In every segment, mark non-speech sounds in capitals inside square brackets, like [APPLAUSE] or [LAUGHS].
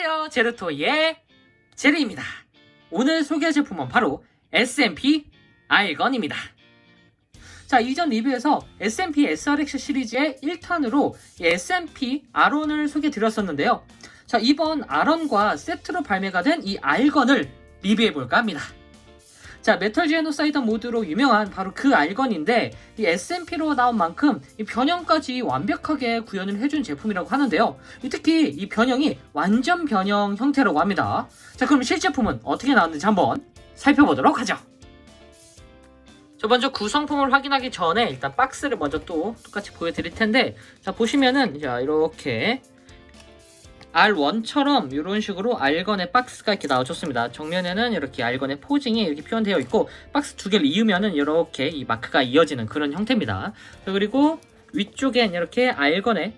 안녕하세요. 제르토의 제르입니다. 오늘 소개할 제품은 바로 SMP 아이건입니다. 자, 이전 리뷰에서 SMP SRX 시리즈의 1탄으로 SMP 아론을 소개해 드렸었는데요. 자, 이번 아론과 세트로 발매가 된이 알건을 리뷰해 볼까 합니다. 자, 메탈 제노사이드 모드로 유명한 바로 그 알건인데 이 SMP로 나온 만큼 이 변형까지 완벽하게 구현을 해준 제품이라고 하는데요. 이 특히 이 변형이 완전 변형 형태라고 합니다. 자, 그럼 실제품은 어떻게 나왔는지 한번 살펴보도록 하죠. 저 먼저 구성품을 확인하기 전에 일단 박스를 먼저 또 똑같이 보여드릴 텐데 자 보시면은 자 이렇게 R1처럼 이런 식으로 알건의 박스가 이렇게 나와줬습니다. 정면에는 이렇게 알건의 포징이 이렇게 표현되어 있고 박스 두 개를 이으면은 이렇게 이 마크가 이어지는 그런 형태입니다. 자, 그리고 위쪽엔 이렇게 알건의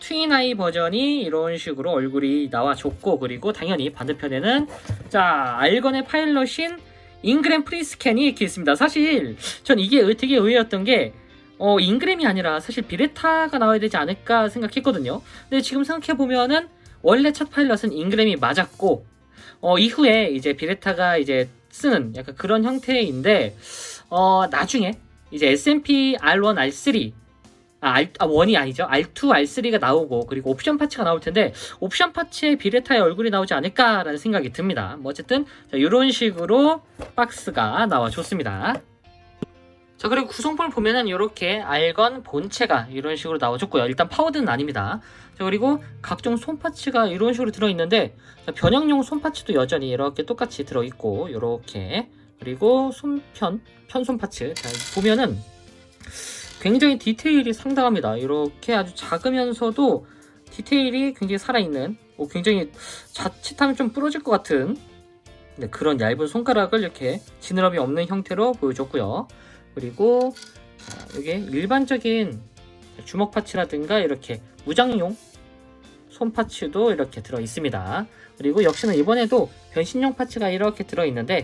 트윈아이 버전이 이런 식으로 얼굴이 나와줬고 그리고 당연히 반대편에는 자 알건의 파일럿인 잉그램 프리스캔이 이렇게 있습니다. 사실 전 이게 되게 의외였던 게 어, 잉그램이 아니라 사실 비레타가 나와야 되지 않을까 생각했거든요. 근데 지금 생각해보면은 원래 첫 파일럿은 잉그램이 맞았고 어, 이후에 이제 비레타가 이제 쓰는 약간 그런 형태인데 어, 나중에 이제 SMP R1, R3 아, R, 아, 1이 아니죠. R2, R3가 나오고 그리고 옵션 파츠가 나올 텐데 옵션 파츠에 비레타의 얼굴이 나오지 않을까라는 생각이 듭니다. 뭐 어쨌든 자, 이런 식으로 박스가 나와줬습니다. 자 그리고 구성품을 보면은 이렇게 알건 본체가 이런 식으로 나와줬고요. 일단 파워드는 아닙니다. 자 그리고 각종 손 파츠가 이런 식으로 들어있는데 자, 변형용 손 파츠도 여전히 이렇게 똑같이 들어있고 이렇게 그리고 손편 편손 파츠 자 보면은 굉장히 디테일이 상당합니다. 이렇게 아주 작으면서도 디테일이 굉장히 살아있는 어, 굉장히 자칫하면 좀 부러질 것 같은 네, 그런 얇은 손가락을 이렇게 지느러미 없는 형태로 보여줬고요. 그리고 자, 이게 일반적인 주먹 파츠라든가 이렇게 무장용 손 파츠도 이렇게 들어 있습니다. 그리고 역시나 이번에도 변신용 파츠가 이렇게 들어 있는데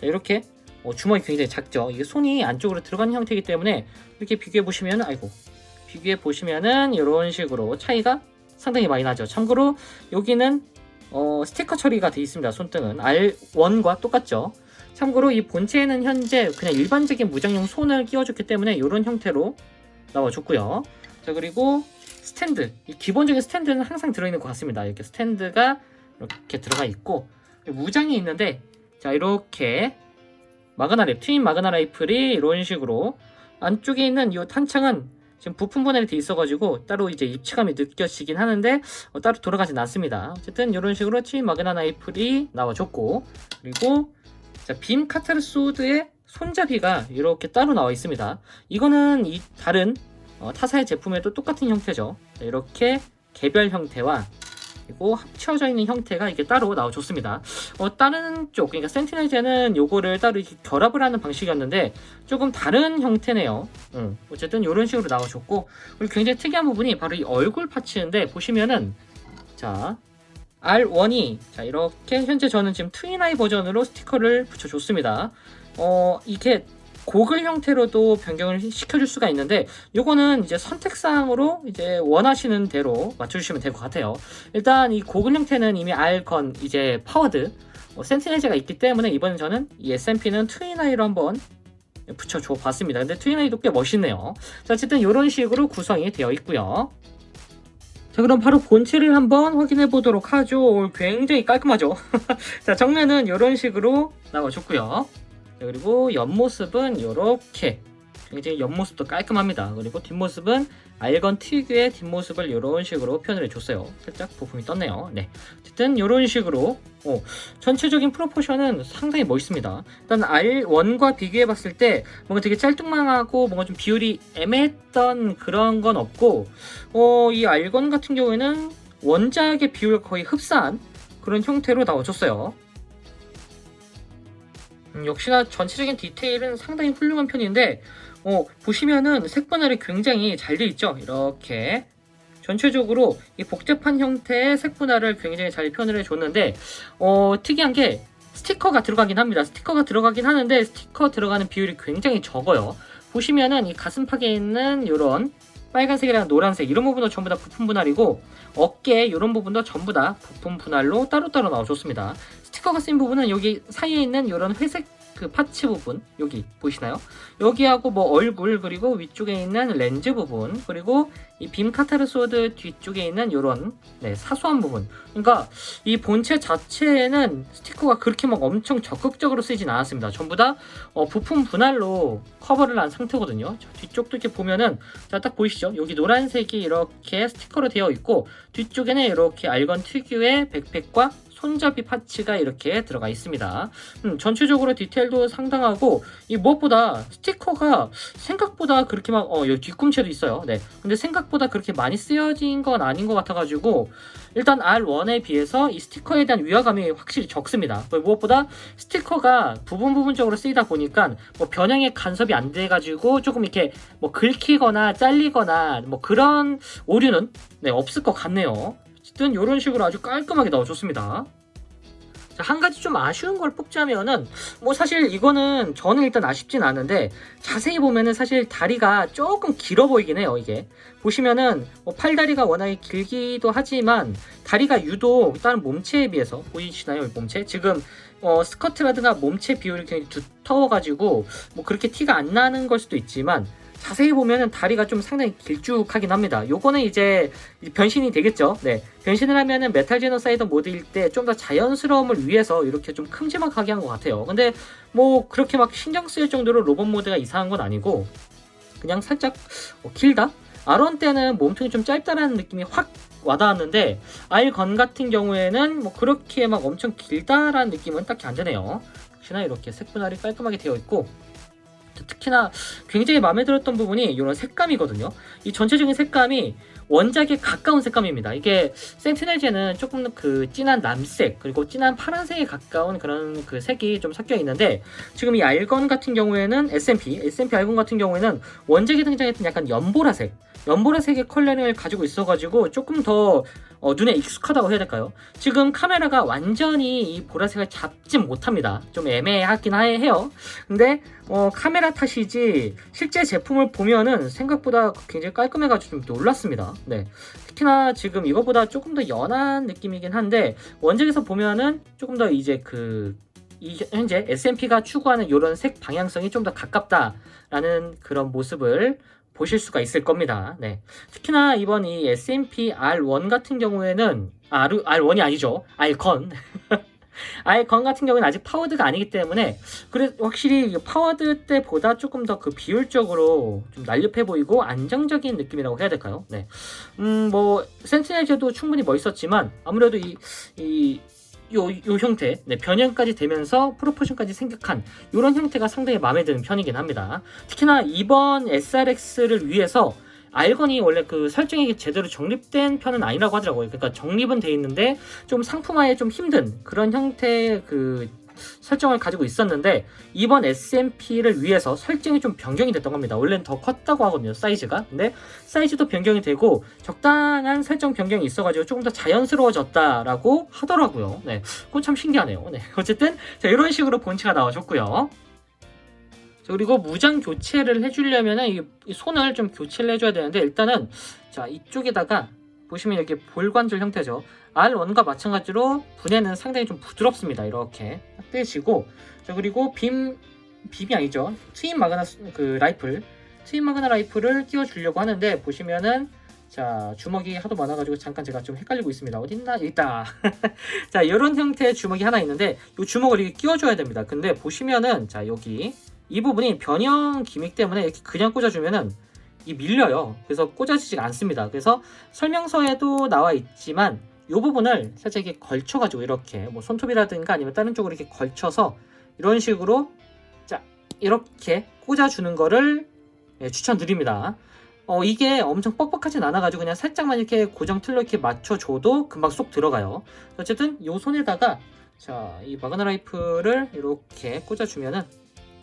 자, 이렇게 어, 주먹이 굉장히 작죠. 이게 손이 안쪽으로 들어가는 형태이기 때문에 이렇게 비교해 보시면 아이고 비교해 보시면은 이런 식으로 차이가 상당히 많이 나죠. 참고로 여기는 어, 스티커 처리가 되어 있습니다. 손등은 R1과 똑같죠. 참고로 이 본체에는 현재 그냥 일반적인 무장용 손을 끼워줬기 때문에 이런 형태로 나와줬고요. 자 그리고 스탠드 이 기본적인 스탠드는 항상 들어있는 것 같습니다. 이렇게 스탠드가 이렇게 들어가 있고 무장이 있는데 자 이렇게 마그나 랩 트윈 마그나 라이플이 이런 식으로 안쪽에 있는 이 탄창은 지금 부품 분할이 돼 있어가지고 따로 이제 입체감이 느껴지긴 하는데 어, 따로 돌아가진 않습니다. 어쨌든 이런 식으로 트윈 마그나 라이플이 나와줬고 그리고 자, 빔 카타르 소드의 손잡이가 이렇게 따로 나와 있습니다. 이거는 이 다른 어, 타사의 제품에도 똑같은 형태죠. 자, 이렇게 개별 형태와 그리고 합쳐져 있는 형태가 이게 따로 나와줬습니다. 어, 다른 쪽, 그러니까 센티넬제는 요거를 따로 이렇게 결합을 하는 방식이었는데 조금 다른 형태네요. 음, 어쨌든 이런 식으로 나와줬고 그리고 굉장히 특이한 부분이 바로 이 얼굴 파츠인데 보시면은 자 R1이 자 이렇게 현재 저는 지금 트윈아이 버전으로 스티커를 붙여줬습니다. 어 이게 고글 형태로도 변경을 시켜줄 수가 있는데 요거는 이제 선택사항으로 이제 원하시는 대로 맞춰주시면 될 것 같아요. 일단 이 고글 형태는 이미 알건 이제 파워드 어, 센티넬제가 있기 때문에 이번에 저는 이 SMP는 트윈아이로 한번 붙여줘 봤습니다. 근데 트윈아이도 꽤 멋있네요. 자 어쨌든 이런 식으로 구성이 되어 있고요. 자 그럼 바로 본체를 한번 확인해 보도록 하죠. 굉장히 깔끔하죠. [LAUGHS] 자 정면은 이런 식으로 나와줬고요. 자, 그리고 옆모습은 이렇게 굉장히 옆모습도 깔끔합니다. 그리고 뒷모습은 알건 특유의 뒷모습을 이런 식으로 표현을 해줬어요. 살짝 부품이 떴네요. 네, 어쨌든 이런 식으로 어, 전체적인 프로포션은 상당히 멋있습니다. 일단 R1과 비교해봤을 때 뭔가 되게 짤뚱망하고 뭔가 좀 비율이 애매했던 그런 건 없고 어, 이 R1 같은 경우에는 원작의 비율 거의 흡사한 그런 형태로 나와줬어요. 음, 역시나 전체적인 디테일은 상당히 훌륭한 편인데 어, 보시면은 색 분할이 굉장히 잘 돼 있죠. 이렇게 전체적으로 이 복잡한 형태의 색 분할을 굉장히 잘 표현을 해줬는데 어, 특이한 게 스티커가 들어가긴 합니다. 스티커가 들어가긴 하는데 스티커 들어가는 비율이 굉장히 적어요. 보시면은 이 가슴팍에 있는 이런 빨간색이랑 노란색 이런 부분도 전부 다 부품 분할이고 어깨 이런 부분도 전부 다 부품 분할로 따로따로 나와줬습니다. 스티커가 쓰인 부분은 여기 사이에 있는 이런 회색 그 파츠 부분 여기 보이시나요? 여기하고 뭐 얼굴 그리고 위쪽에 있는 렌즈 부분 그리고 이 빔 카타르 소드 뒤쪽에 있는 이런 네, 사소한 부분. 그러니까 이 본체 자체에는 스티커가 그렇게 막 엄청 적극적으로 쓰이진 않았습니다. 전부 다 어, 부품 분할로 커버를 한 상태거든요. 저 뒤쪽도 이렇게 보면은 자 딱 보이시죠? 여기 노란색이 이렇게 스티커로 되어 있고 뒤쪽에는 이렇게 알건 특유의 백팩과 손잡이 파츠가 이렇게 들어가 있습니다. 음, 전체적으로 디테일도 상당하고 이 무엇보다 스티커가 생각보다 그렇게 막 어, 여기 뒤꿈치에도 있어요. 네. 근데 생각보다 그렇게 많이 쓰여진 건 아닌 것 같아가지고 일단 R1에 비해서 이 스티커에 대한 위화감이 확실히 적습니다. 무엇보다 스티커가 부분 부분적으로 쓰이다 보니까 뭐 변형의 간섭이 안 돼가지고 조금 이렇게 뭐 긁히거나 잘리거나 뭐 그런 오류는 네, 없을 것 같네요. 어쨌든 이런 식으로 아주 깔끔하게 나와줬습니다. 자, 한 가지 좀 아쉬운 걸 뽑자면은 뭐 사실 이거는 저는 일단 아쉽진 않은데 자세히 보면은 사실 다리가 조금 길어 보이긴 해요 이게 보시면은 뭐 팔다리가 워낙에 길기도 하지만 다리가 유독 다른 몸체에 비해서 보이시나요 이 몸체 지금 어, 스커트라든가 몸체 비율이 굉장히 두터워가지고 뭐 그렇게 티가 안 나는 걸 수도 있지만 자세히 보면은 다리가 좀 상당히 길쭉하긴 합니다. 요거는 이제 변신이 되겠죠. 네. 변신을 하면은 메탈 제노사이더 모드일 때 좀 더 자연스러움을 위해서 이렇게 좀 큼지막하게 한 것 같아요. 근데 뭐 그렇게 막 신경 쓰일 정도로 로봇 모드가 이상한 건 아니고 그냥 살짝 어, 길다? 아론 때는 몸통이 좀 짧다라는 느낌이 확 와닿았는데 아일건 같은 경우에는 뭐 그렇게 막 엄청 길다라는 느낌은 딱히 안 드네요. 역시나 이렇게 색 분할이 깔끔하게 되어 있고 특히나 굉장히 마음에 들었던 부분이 이런 색감이거든요. 이 전체적인 색감이 원작에 가까운 색감입니다. 이게 센티넬제는 조금 그 진한 남색 그리고 진한 파란색에 가까운 그런 그 색이 좀 섞여 있는데 지금 이 알건 같은 경우에는 SMP, SMP 알건 같은 경우에는 원작에 등장했던 약간 연보라색, 연보라 색의 컬러링을 가지고 있어가지고 조금 더 어, 눈에 익숙하다고 해야 될까요? 지금 카메라가 완전히 이 보라색을 잡진 못합니다. 좀 애매하긴 하- 해요. 근데 어, 카메라 탓이지 실제 제품을 보면은 생각보다 굉장히 깔끔해가지고 좀 놀랐습니다. 네. 특히나 지금 이거보다 조금 더 연한 느낌이긴 한데 원작에서 보면은 조금 더 이제 그이 현재 S&P가 추구하는 이런 색 방향성이 좀 더 가깝다라는 그런 모습을 보실 수가 있을 겁니다. 네. 특히나 이번 이 S&P R1 같은 경우에는 아, R, R1이 아니죠. R건. [LAUGHS] R건 같은 경우는 아직 파워드가 아니기 때문에 그래 확실히 이 파워드 때보다 조금 더 그 비율적으로 좀 날렵해 보이고 안정적인 느낌이라고 해야 될까요? 네. 음, 뭐 센티넬제도 충분히 멋있었지만 아무래도 이, 이 요, 요 형태, 네, 변형까지 되면서 프로포션까지 생각한 이런 형태가 상당히 마음에 드는 편이긴 합니다. 특히나 이번 SRX를 위해서 알건이 원래 그 설정이 제대로 정립된 편은 아니라고 하더라고요. 그러니까 정립은 돼 있는데 좀 상품화에 좀 힘든 그런 형태의 그 설정을 가지고 있었는데 이번 SMP를 위해서 설정이 좀 변경이 됐던 겁니다. 원래는 더 컸다고 하거든요, 사이즈가. 근데 사이즈도 변경이 되고 적당한 설정 변경이 있어가지고 조금 더 자연스러워졌다라고 하더라고요. 네, 그건 참 신기하네요. 네, [LAUGHS] 어쨌든 자, 이런 식으로 본체가 나와줬고요. 자, 그리고 무장 교체를 해주려면 이, 이 손을 좀 교체를 해줘야 되는데 일단은 자 이쪽에다가 보시면 이렇게 볼관절 형태죠. R1과 마찬가지로 분해는 상당히 좀 부드럽습니다. 이렇게 딱 떼시고 자 그리고 빔 빔이 아니죠. 트윈 마그나 스- 그 라이플 트윈 마그나 라이플을 끼워 주려고 하는데 보시면은 자 주먹이 하도 많아가지고 잠깐 제가 좀 헷갈리고 있습니다. 어딨나 있다. [LAUGHS] 자 이런 형태의 주먹이 하나 있는데 이 주먹을 이렇게 끼워줘야 됩니다. 근데 보시면은 자 여기 이 부분이 변형 기믹 때문에 이렇게 그냥 꽂아주면은 이 밀려요. 그래서 꽂아지지가 않습니다. 그래서 설명서에도 나와 있지만 이 부분을 살짝 이렇게 걸쳐가지고 이렇게 뭐 손톱이라든가 아니면 다른 쪽으로 이렇게 걸쳐서 이런 식으로 자 이렇게 꽂아주는 거를 예, 추천드립니다. 어 이게 엄청 뻑뻑하진 않아가지고 그냥 살짝만 이렇게 고정 틀로 이렇게 맞춰줘도 금방 쏙 들어가요. 어쨌든 이 손에다가 자 이 마그나 라이프를 이렇게 꽂아주면은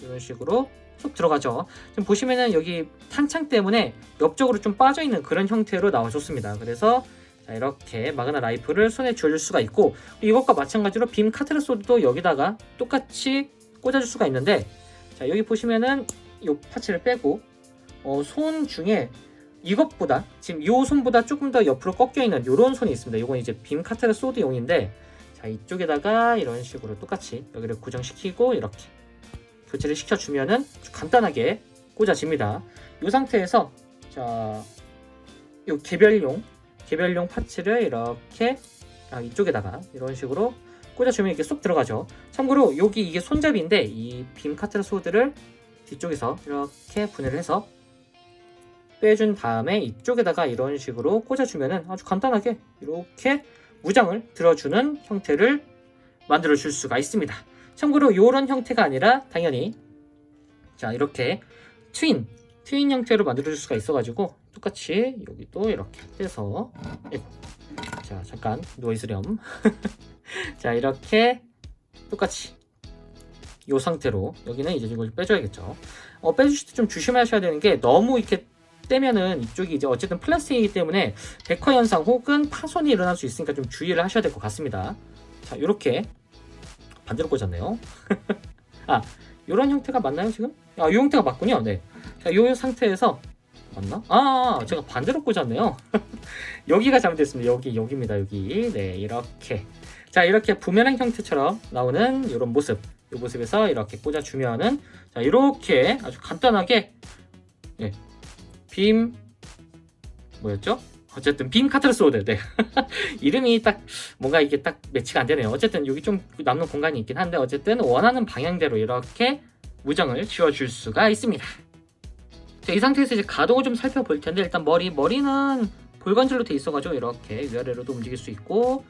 이런 식으로 쏙 들어가죠. 지금 보시면은 여기 탄창 때문에 옆쪽으로 좀 빠져 있는 그런 형태로 나와줬습니다. 그래서 자, 이렇게 마그나 라이프를 손에 쥐어줄 수가 있고 이것과 마찬가지로 빔 카트라 소드도 여기다가 똑같이 꽂아줄 수가 있는데 자 여기 보시면은 이 파츠를 빼고 어, 손 중에 이것보다 지금 이 손보다 조금 더 옆으로 꺾여 있는 이런 손이 있습니다. 이건 이제 빔 카트라 소드용인데 자 이쪽에다가 이런 식으로 똑같이 여기를 고정시키고 이렇게 교체를 시켜주면은 간단하게 꽂아집니다. 이 상태에서 자, 이 개별용 개별용 파츠를 이렇게 아, 이쪽에다가 이런 식으로 꽂아주면 이렇게 쏙 들어가죠. 참고로 여기 이게 손잡이인데 이 빔 카트라 소드를 뒤쪽에서 이렇게 분해를 해서 빼준 다음에 이쪽에다가 이런 식으로 꽂아주면은 아주 간단하게 이렇게 무장을 들어주는 형태를 만들어 줄 수가 있습니다. 참고로 이런 형태가 아니라 당연히 자 이렇게 트윈 트윈 형태로 만들어 줄 수가 있어가지고 똑같이 여기도 이렇게 떼서 아이고, 자 잠깐 노이즈렴 [LAUGHS] 자 이렇게 똑같이 이 상태로 여기는 이제 이걸 빼줘야겠죠. 어, 빼주실 때 좀 조심하셔야 되는 게 너무 이렇게 떼면은 이쪽이 이제 어쨌든 플라스틱이기 때문에 백화 현상 혹은 파손이 일어날 수 있으니까 좀 주의를 하셔야 될 것 같습니다. 자 이렇게 반대로 꽂았네요. [LAUGHS] 아 이런 형태가 맞나요 지금? 아이 형태가 맞군요. 네. 자이 상태에서 맞나? 아 제가 반대로 꽂았네요. [LAUGHS] 여기가 잘못됐습니다. 여기 여기입니다. 여기 네 이렇게 자 이렇게 부메랑 형태처럼 나오는 이런 모습 이 모습에서 이렇게 꽂아주면은 자 이렇게 아주 간단하게 예, 빔 뭐였죠? 어쨌든 빔 카트라소드 네. [LAUGHS] 이름이 딱 뭔가 이게 딱 매치가 안 되네요. 어쨌든 여기 좀 남는 공간이 있긴 한데 어쨌든 원하는 방향대로 이렇게 무장을 지어줄 수가 있습니다. 자, 이 상태에서 이제 가동을 좀 살펴볼 텐데 일단 머리 머리는 볼관절로 돼 있어가지고 이렇게 위아래로도 움직일 수 있고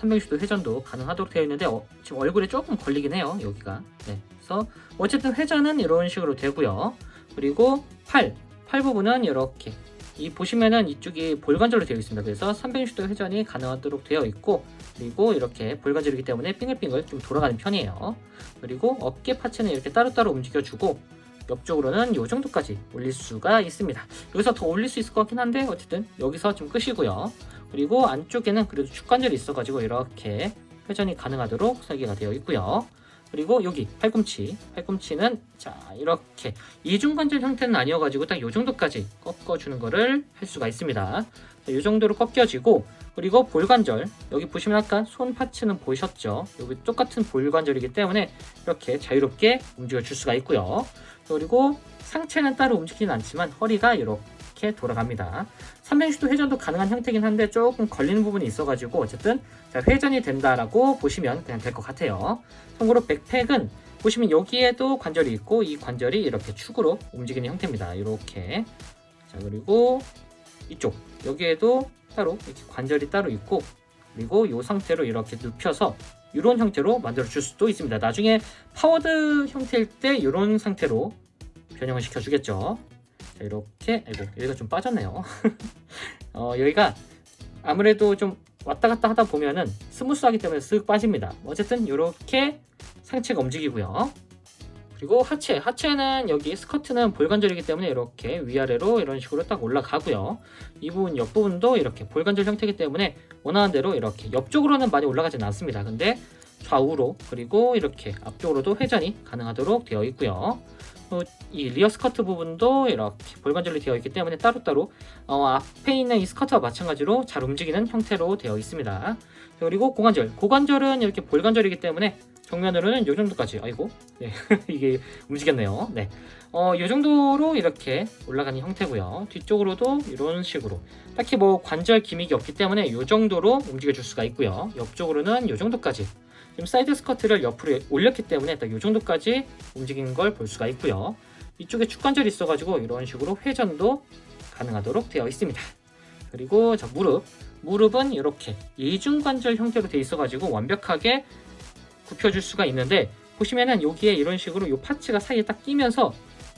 360도 회전도 가능하도록 되어 있는데 어, 지금 얼굴에 조금 걸리긴 해요 여기가 네. 그래서 어쨌든 회전은 이런 식으로 되고요 그리고 팔, 팔 부분은 이렇게 이 보시면은 이쪽이 볼관절로 되어 있습니다. 그래서 360도 회전이 가능하도록 되어 있고 그리고 이렇게 볼관절이기 때문에 빙글빙글 좀 돌아가는 편이에요. 그리고 어깨 파츠는 이렇게 따로따로 움직여주고 옆쪽으로는 이 정도까지 올릴 수가 있습니다. 여기서 더 올릴 수 있을 것 같긴 한데 어쨌든 여기서 좀 끝이고요. 그리고 안쪽에는 그래도 축관절이 있어가지고 이렇게 회전이 가능하도록 설계가 되어 있고요. 그리고 여기 팔꿈치, 팔꿈치는 자 이렇게 이중관절 형태는 아니어가지고 딱이 정도까지 꺾어주는 거를 할 수가 있습니다. 자, 이 정도로 꺾여지고 그리고 볼관절 여기 보시면 아까 손 파츠는 보셨죠? 여기 똑같은 볼관절이기 때문에 이렇게 자유롭게 움직여 줄 수가 있고요. 그리고 상체는 따로 움직이진 않지만 허리가 이렇게 돌아갑니다. 360도 회전도 가능한 형태긴 한데 조금 걸리는 부분이 있어가지고 어쨌든 자, 회전이 된다라고 보시면 그냥 될 것 같아요. 참고로 백팩은 보시면 여기에도 관절이 있고 이 관절이 이렇게 축으로 움직이는 형태입니다. 이렇게 자 그리고 이쪽 여기에도 따로 이렇게 관절이 따로 있고 그리고 이 상태로 이렇게 눕혀서 이런 형태로 만들어 줄 수도 있습니다. 나중에 파워드 형태일 때 이런 상태로 변형을 시켜 주겠죠. 자, 이렇게 아이고 여기가 좀 빠졌네요. [LAUGHS] 어, 여기가 아무래도 좀 왔다 갔다 하다 보면은 스무스하기 때문에 쓱 빠집니다. 어쨌든 이렇게 상체가 움직이고요. 그리고 하체, 하체는 여기 스커트는 볼관절이기 때문에 이렇게 위아래로 이런 식으로 딱 올라가고요. 이 부분 옆부분도 이렇게 볼관절 형태이기 때문에 원하는 대로 이렇게 옆쪽으로는 많이 올라가진 않습니다. 근데 좌우로 그리고 이렇게 앞쪽으로도 회전이 가능하도록 되어 있고요. 또이 리어 스커트 부분도 이렇게 볼관절로 되어 있기 때문에 따로따로 어, 앞에 있는 이 스커트와 마찬가지로 잘 움직이는 형태로 되어 있습니다. 그리고 고관절, 고관절은 이렇게 볼관절이기 때문에 정면으로는 이 정도까지 아이고 네, [LAUGHS] 이게 움직였네요. 네, 어, 이 정도로 이렇게 올라가는 형태고요. 뒤쪽으로도 이런 식으로 딱히 뭐 관절 기믹이 없기 때문에 이 정도로 움직여 줄 수가 있고요. 옆쪽으로는 이 정도까지 지금 사이드 스커트를 옆으로 올렸기 때문에 딱 이 정도까지 움직이는 걸 볼 수가 있고요. 이쪽에 축관절이 있어가지고 이런 식으로 회전도 가능하도록 되어 있습니다. 그리고 자 무릎, 무릎은 이렇게 이중관절 형태로 되어 있어가지고 완벽하게 굽혀줄 수가 있는데 보시면은 여기에 이런 식으로 이 파츠가 사이에 딱 끼면서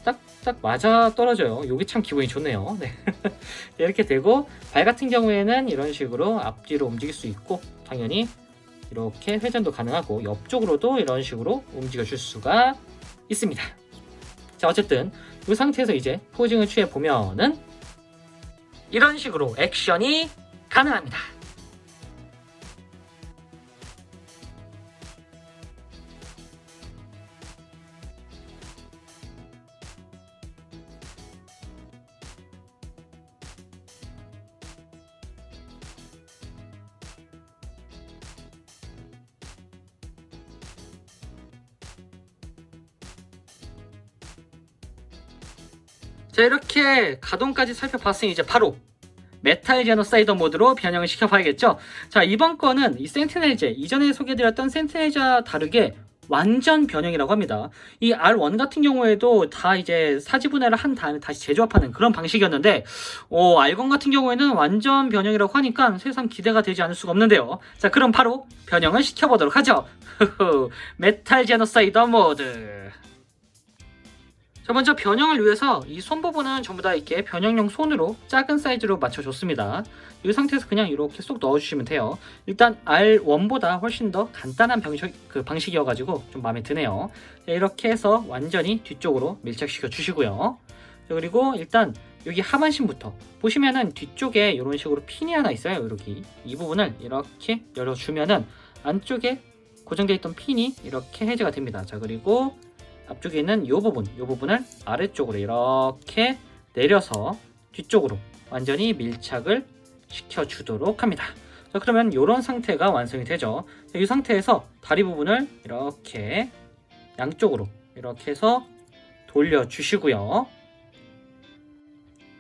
딱딱 맞아 떨어져요. 여기 참 기분이 좋네요. [LAUGHS] 네. 이렇게 되고 발 같은 경우에는 이런 식으로 앞뒤로 움직일 수 있고 당연히 이렇게 회전도 가능하고 옆쪽으로도 이런 식으로 움직여 줄 수가 있습니다. 자 어쨌든 이 상태에서 이제 포징을 취해 보면은 이런 식으로 액션이 가능합니다. 자 이렇게 가동까지 살펴봤으니 이제 바로 메탈 제노사이더 모드로 변형을 시켜봐야겠죠. 자 이번 거는 이 센티넬제 이전에 소개해드렸던 센티넬제와 다르게 완전 변형이라고 합니다. 이 R1 같은 경우에도 다 이제 사지분해를 한 다음에 다시 재조합하는 그런 방식이었는데 오, R1 같은 경우에는 완전 변형이라고 하니까 새삼 기대가 되지 않을 수가 없는데요. 자 그럼 바로 변형을 시켜보도록 하죠. [LAUGHS] 메탈 제노사이더 모드 자 먼저 변형을 위해서 이 손 부분은 전부 다 이렇게 변형용 손으로 작은 사이즈로 맞춰줬습니다. 이 상태에서 그냥 이렇게 쏙 넣어주시면 돼요. 일단 R1보다 훨씬 더 간단한 방식, 그 방식이어가지고 좀 마음에 드네요. 자, 이렇게 해서 완전히 뒤쪽으로 밀착시켜 주시고요. 자, 그리고 일단 여기 하반신부터 보시면은 뒤쪽에 이런 식으로 핀이 하나 있어요. 여기 이 부분을 이렇게 열어주면은 안쪽에 고정되어 있던 핀이 이렇게 해제가 됩니다. 자 그리고 앞쪽에 있는 이 부분, 이 부분을 아래쪽으로 이렇게 내려서 뒤쪽으로 완전히 밀착을 시켜주도록 합니다. 자, 그러면 이런 상태가 완성이 되죠. 자, 이 상태에서 다리 부분을 이렇게 양쪽으로 이렇게 해서 돌려주시고요.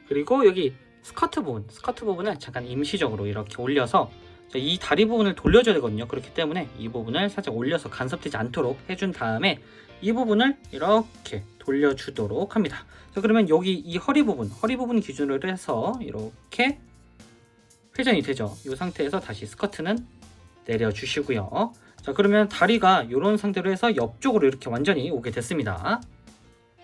그리고 여기 스커트 부분, 스커트 부분을 잠깐 임시적으로 이렇게 올려서 자, 이 다리 부분을 돌려줘야 되거든요. 그렇기 때문에 이 부분을 살짝 올려서 간섭되지 않도록 해준 다음에 이 부분을 이렇게 돌려주도록 합니다. 자, 그러면 여기 이 허리 부분, 허리 부분 기준으로 해서 이렇게 회전이 되죠. 이 상태에서 다시 스커트는 내려주시고요. 자, 그러면 다리가 이런 상태로 해서 옆쪽으로 이렇게 완전히 오게 됐습니다.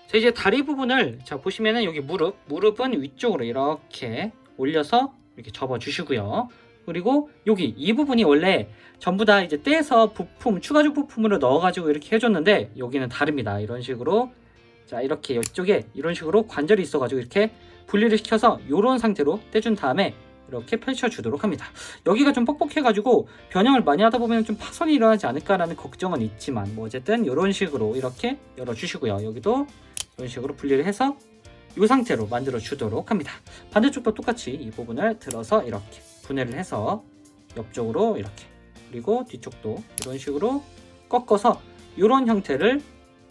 자, 이제 다리 부분을 자 보시면은 여기 무릎, 무릎은 위쪽으로 이렇게 올려서 이렇게 접어 주시고요. 그리고 여기 이 부분이 원래 전부 다 이제 떼서 부품 추가적 부품으로 넣어가지고 이렇게 해줬는데 여기는 다릅니다. 이런 식으로 자 이렇게 이쪽에 이런 식으로 관절이 있어가지고 이렇게 분리를 시켜서 이런 상태로 떼준 다음에 이렇게 펼쳐주도록 합니다. 여기가 좀 뻑뻑해가지고 변형을 많이 하다 보면 좀 파손이 일어나지 않을까라는 걱정은 있지만 뭐 어쨌든 이런 식으로 이렇게 열어주시고요. 여기도 이런 식으로 분리를 해서 이 상태로 만들어 주도록 합니다. 반대쪽도 똑같이 이 부분을 들어서 이렇게 분해를 해서 옆쪽으로 이렇게 그리고 뒤쪽도 이런 식으로 꺾어서 이런 형태를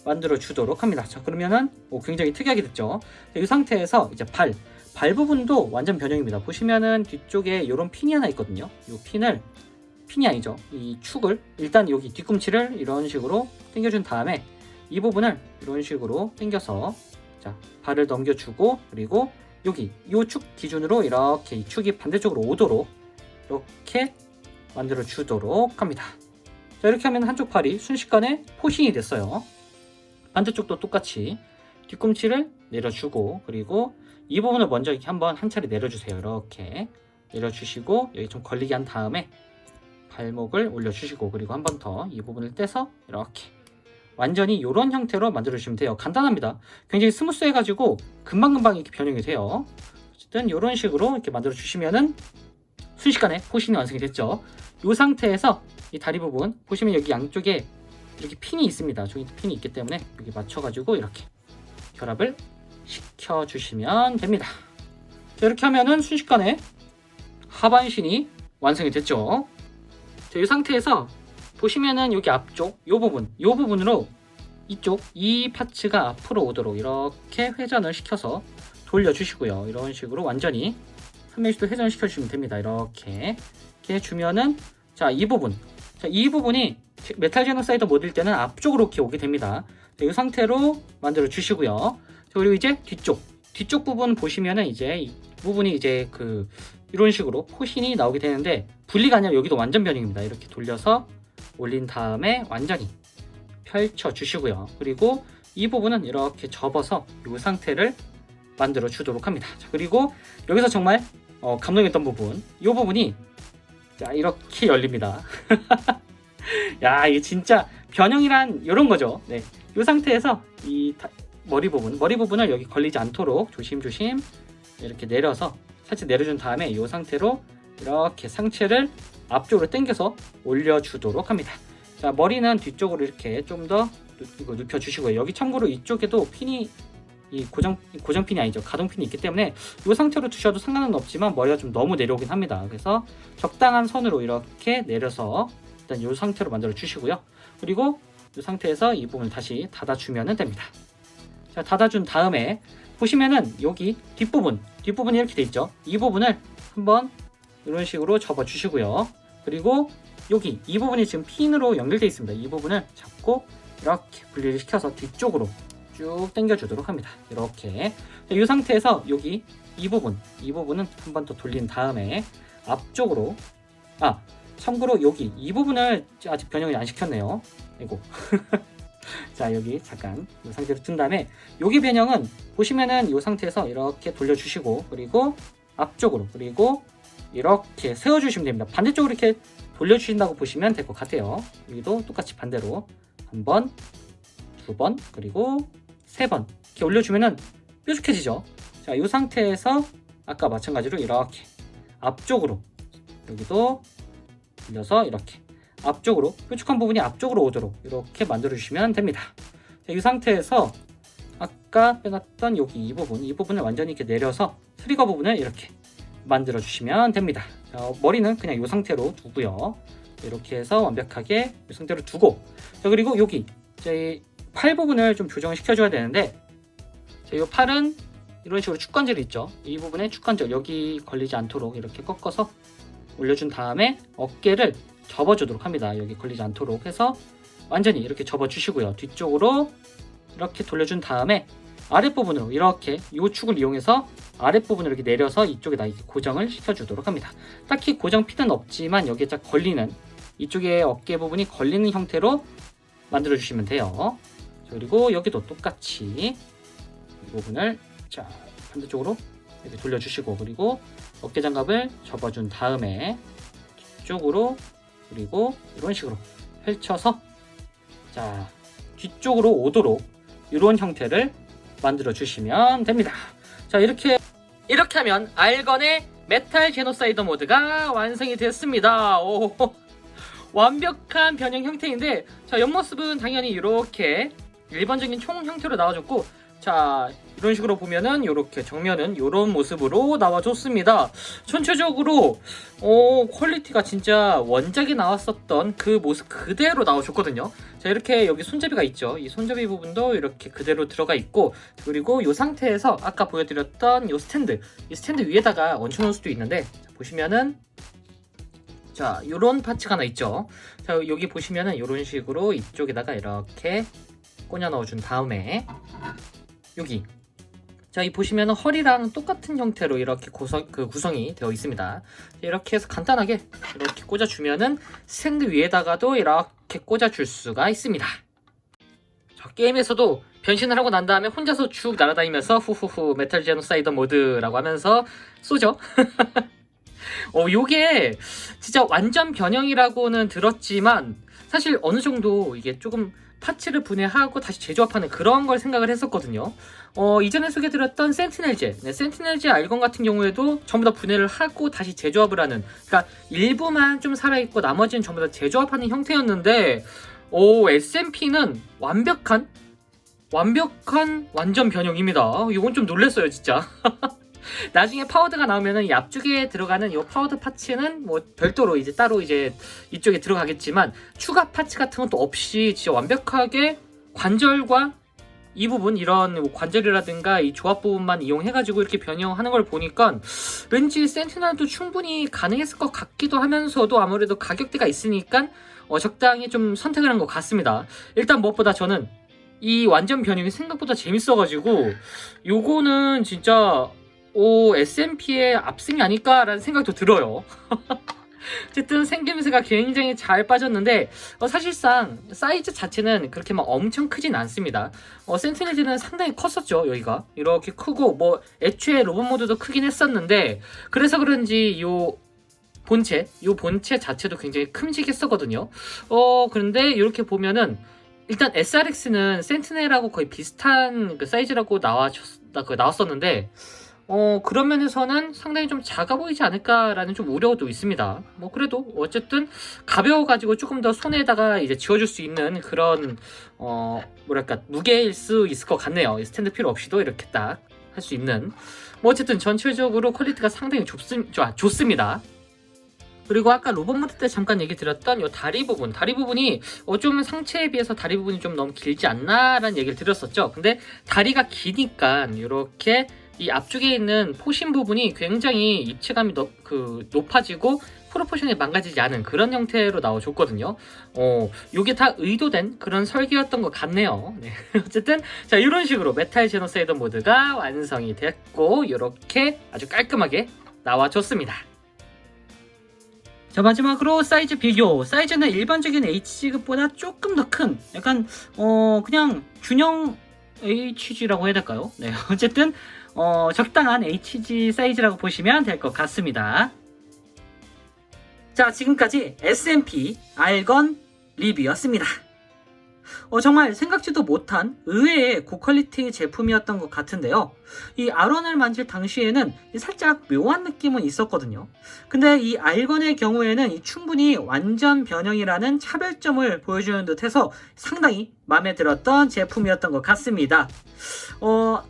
만들어 주도록 합니다. 자 그러면은 오, 굉장히 특이하게 됐죠. 이 상태에서 이제 발, 발 부분도 완전 변형입니다. 보시면은 뒤쪽에 이런 핀이 하나 있거든요. 이 핀을 핀이 아니죠. 이 축을 일단 여기 뒤꿈치를 이런 식으로 당겨준 다음에 이 부분을 이런 식으로 당겨서 자 발을 넘겨주고 그리고 여기 이 축 기준으로 이렇게 이 축이 반대쪽으로 오도록 이렇게 만들어 주도록 합니다. 자 이렇게 하면 한쪽 팔이 순식간에 포싱이 됐어요. 반대쪽도 똑같이 뒤꿈치를 내려주고 그리고 이 부분을 먼저 이렇게 한번 한 차례 내려주세요. 이렇게 내려주시고 여기 좀 걸리게 한 다음에 발목을 올려주시고 그리고 한 번 더 이 부분을 떼서 이렇게 완전히 이런 형태로 만들어 주시면 돼요. 간단합니다. 굉장히 스무스해가지고 금방금방 이렇게 변형이 돼요. 어쨌든 이런 식으로 이렇게 만들어 주시면은 순식간에 포신이 완성이 됐죠. 이 상태에서 이 다리 부분 보시면 여기 양쪽에 이렇게 핀이 있습니다. 저기 핀이 있기 때문에 여기 맞춰가지고 이렇게 결합을 시켜 주시면 됩니다. 자, 이렇게 하면은 순식간에 하반신이 완성이 됐죠. 자, 이 상태에서 보시면은 여기 앞쪽 이 부분 이 부분으로 이쪽 이 파츠가 앞으로 오도록 이렇게 회전을 시켜서 돌려주시고요. 이런 식으로 완전히 한 명씩도 회전을 시켜주시면 됩니다. 이렇게 이렇게 해주면은 자 이 부분 자, 이 부분이 메탈 제노사이더 모드일 때는 앞쪽으로 이렇게 오게 됩니다. 자, 이 상태로 만들어 주시고요. 자, 그리고 이제 뒤쪽 뒤쪽 부분 보시면은 이제 이 부분이 이제 그 이런 식으로 포신이 나오게 되는데 분리가 아니라 여기도 완전 변형입니다. 이렇게 돌려서 올린 다음에 완전히 펼쳐 주시고요. 그리고 이 부분은 이렇게 접어서 이 상태를 만들어 주도록 합니다. 자, 그리고 여기서 정말 어, 감동했던 부분, 이 부분이 자 이렇게 열립니다. [LAUGHS] 야 이게 진짜 변형이란 이런 거죠. 네, 이 상태에서 이 다- 머리 부분, 머리 부분을 여기 걸리지 않도록 조심조심 이렇게 내려서 살짝 내려준 다음에 이 상태로 이렇게 상체를 앞쪽으로 당겨서 올려주도록 합니다. 자 머리는 뒤쪽으로 이렇게 좀더 이거 눕혀 주시고요. 여기 참고로 이쪽에도 핀이 이 고정 고정 핀이 아니죠 가동 핀이 있기 때문에 이 상태로 두셔도 상관은 없지만 머리가 좀 너무 내려오긴 합니다. 그래서 적당한 선으로 이렇게 내려서 일단 이 상태로 만들어 주시고요. 그리고 이 상태에서 이 부분을 다시 닫아주면 됩니다. 자 닫아준 다음에 보시면은 여기 뒷부분 뒷부분이 이렇게 돼 있죠 이 부분을 한번 이런 식으로 접어 주시고요 그리고 여기 이 부분이 지금 핀으로 연결되어 있습니다. 이 부분을 잡고 이렇게 분리를 시켜서 뒤쪽으로 쭉 당겨 주도록 합니다. 이렇게. 자, 이 상태에서 여기 이 부분 이 부분은 한 번 더 돌린 다음에 앞쪽으로 아 참고로 여기 이 부분을 아직 변형을 안 시켰네요. 이고. [LAUGHS] 자 여기 잠깐 이 상태로 둔 다음에 여기 변형은 보시면은 이 상태에서 이렇게 돌려주시고 그리고 앞쪽으로 그리고 이렇게 세워주시면 됩니다. 반대쪽으로 이렇게 돌려주신다고 보시면 될 것 같아요. 여기도 똑같이 반대로 한 번, 두 번, 그리고 세 번 이렇게 올려주면은 뾰족해지죠. 자 이 상태에서 아까 마찬가지로 이렇게 앞쪽으로 여기도 돌려서 이렇게 앞쪽으로 뾰족한 부분이 앞쪽으로 오도록 이렇게 만들어 주시면 됩니다. 자, 이 상태에서 아까 빼놨던 여기 이 부분 이 부분을 완전히 이렇게 내려서 트리거 부분을 이렇게 만들어 주시면 됩니다. 자, 머리는 그냥 이 상태로 두고요. 이렇게 해서 완벽하게 이 상태로 두고 자, 그리고 여기 저희 팔 부분을 좀 조정을 시켜줘야 되는데 자, 이 팔은 이런 식으로 축관절이 있죠. 이 부분에 축관절 여기 걸리지 않도록 이렇게 꺾어서 올려준 다음에 어깨를 접어주도록 합니다. 여기 걸리지 않도록 해서 완전히 이렇게 접어주시고요. 뒤쪽으로 이렇게 돌려준 다음에 아랫부분으로 이렇게 이 축을 이용해서 아랫부분을 이렇게 내려서 이쪽에다 고정을 시켜주도록 합니다. 딱히 고정 핀은 없지만 여기에 딱 걸리는 이쪽에 어깨 부분이 걸리는 형태로 만들어 주시면 돼요. 그리고 여기도 똑같이 이 부분을 자 반대쪽으로 이렇게 돌려주시고 그리고 어깨 장갑을 접어준 다음에 뒤쪽으로 그리고 이런 식으로 펼쳐서 자 뒤쪽으로 오도록 이런 형태를 만들어 주시면 됩니다. 자 이렇게 이렇게 하면 알건의 메탈 제노사이더 모드가 완성이 됐습니다. 오 완벽한 변형 형태인데 자 옆모습은 당연히 이렇게 일반적인 총 형태로 나와줬고 자 이런 식으로 보면은 이렇게 정면은 이런 모습으로 나와줬습니다. 전체적으로 어, 퀄리티가 진짜 원작에 나왔었던 그 모습 그대로 나와줬거든요. 자 이렇게 여기 손잡이가 있죠. 이 손잡이 부분도 이렇게 그대로 들어가 있고 그리고 이 상태에서 아까 보여드렸던 이 스탠드 이 스탠드 위에다가 얹혀놓을 수도 있는데 자, 보시면은 자 이런 파츠가 하나 있죠. 자 여기 보시면은 이런 식으로 이쪽에다가 이렇게 꽂아 넣어준 다음에 여기 자, 이 보시면 허리랑 똑같은 형태로 이렇게 구성, 그 구성이 되어 있습니다. 이렇게 해서 간단하게 이렇게 꽂아주면은 스탠드 위에다가도 이렇게 꽂아줄 수가 있습니다. 자, 게임에서도 변신을 하고 난 다음에 혼자서 쭉 날아다니면서 후후후 메탈 제노사이더 모드라고 하면서 쏘죠. [LAUGHS] 어, 요게 진짜 완전 변형이라고는 들었지만 사실 어느 정도 이게 조금 파츠를 분해하고 다시 재조합하는 그런 걸 생각을 했었거든요. 어, 이전에 소개드렸던 센티넬제, 네, 센티넬제 알건 같은 경우에도 전부 다 분해를 하고 다시 재조합을 하는, 그러니까 일부만 좀 살아있고 나머지는 전부 다 재조합하는 형태였는데, 오, SMP는 완벽한, 완벽한 완전 변형입니다. 이건 좀 놀랬어요, 진짜. [LAUGHS] 나중에 파워드가 나오면은 이 앞쪽에 들어가는 이 파워드 파츠는 뭐 별도로 이제 따로 이제 이쪽에 들어가겠지만 추가 파츠 같은 건또 없이 진짜 완벽하게 관절과 이 부분 이런 뭐 관절이라든가 이 조합 부분만 이용해가지고 이렇게 변형하는 걸 보니까 왠지 센티널도 충분히 가능했을 것 같기도 하면서도 아무래도 가격대가 있으니까 어, 적당히 좀 선택을 한 것 같습니다. 일단 무엇보다 저는 이 완전 변형이 생각보다 재밌어가지고 요거는 진짜 오 S&P의 압승이 아닐까라는 생각도 들어요. [LAUGHS] 어쨌든 생김새가 굉장히 잘 빠졌는데 어, 사실상 사이즈 자체는 그렇게 막 엄청 크진 않습니다. 어, 센티넬즈는 상당히 컸었죠 여기가 이렇게 크고 뭐 애초에 로봇 모드도 크긴 했었는데 그래서 그런지 요 본체 요 본체 자체도 굉장히 큼직했었거든요. 어 그런데 이렇게 보면은 일단 SRX는 센티넬하고 거의 비슷한 그 사이즈라고 나와 그 나왔었는데 어, 그런 면에서는 상당히 좀 작아 보이지 않을까라는 좀 우려도 있습니다. 뭐, 그래도 어쨌든 가벼워가지고 조금 더 손에다가 이제 지워줄 수 있는 그런, 어, 뭐랄까, 무게일 수 있을 것 같네요. 스탠드 필요 없이도 이렇게 딱 할 수 있는. 뭐, 어쨌든 전체적으로 퀄리티가 상당히 좋습, 좋, 좋습니다. 그리고 아까 로봇 모드 때 잠깐 얘기 드렸던 이 다리 부분, 다리 부분이 어, 좀 상체에 비해서 다리 부분이 좀 너무 길지 않나라는 얘기를 드렸었죠. 근데 다리가 기니까 이렇게 이 앞쪽에 있는 포신 부분이 굉장히 입체감이 너, 그 높아지고 프로포션이 망가지지 않은 그런 형태로 나와줬거든요. 어, 요게 다 의도된 그런 설계였던 것 같네요. 네. [LAUGHS] 어쨌든 자 이런 식으로 메탈 제노사이더 모드가 완성이 됐고 이렇게 아주 깔끔하게 나와줬습니다. 자 마지막으로 사이즈 비교 사이즈는 일반적인 HG급보다 조금 더 큰 약간 어 그냥 균형 HG라고 해야 될까요? 네 [LAUGHS] 어쨌든 어 적당한 HG 사이즈라고 보시면 될 것 같습니다 자 지금까지 SMP 알건 리뷰였습니다 어, 정말 생각지도 못한 의외의 고퀄리티 제품이었던 것 같은데요. 이 R1을 만질 당시에는 살짝 묘한 느낌은 있었거든요. 근데 이 알건의 경우에는 이 충분히 완전 변형이라는 차별점을 보여주는 듯해서 상당히 마음에 들었던 제품이었던 것 같습니다. 어,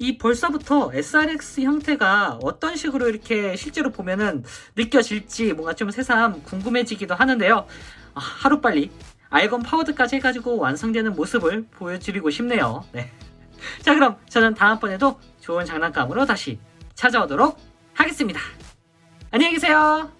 이 벌써부터 SRX 형태가 어떤 식으로 이렇게 실제로 보면은 느껴질지 뭔가 좀 새삼 궁금해지기도 하는데요. 아, 하루빨리 알건 파워드까지 해가지고 완성되는 모습을 보여드리고 싶네요. 네. [LAUGHS] 자, 그럼 저는 다음번에도 좋은 장난감으로 다시 찾아오도록 하겠습니다. 안녕히 계세요.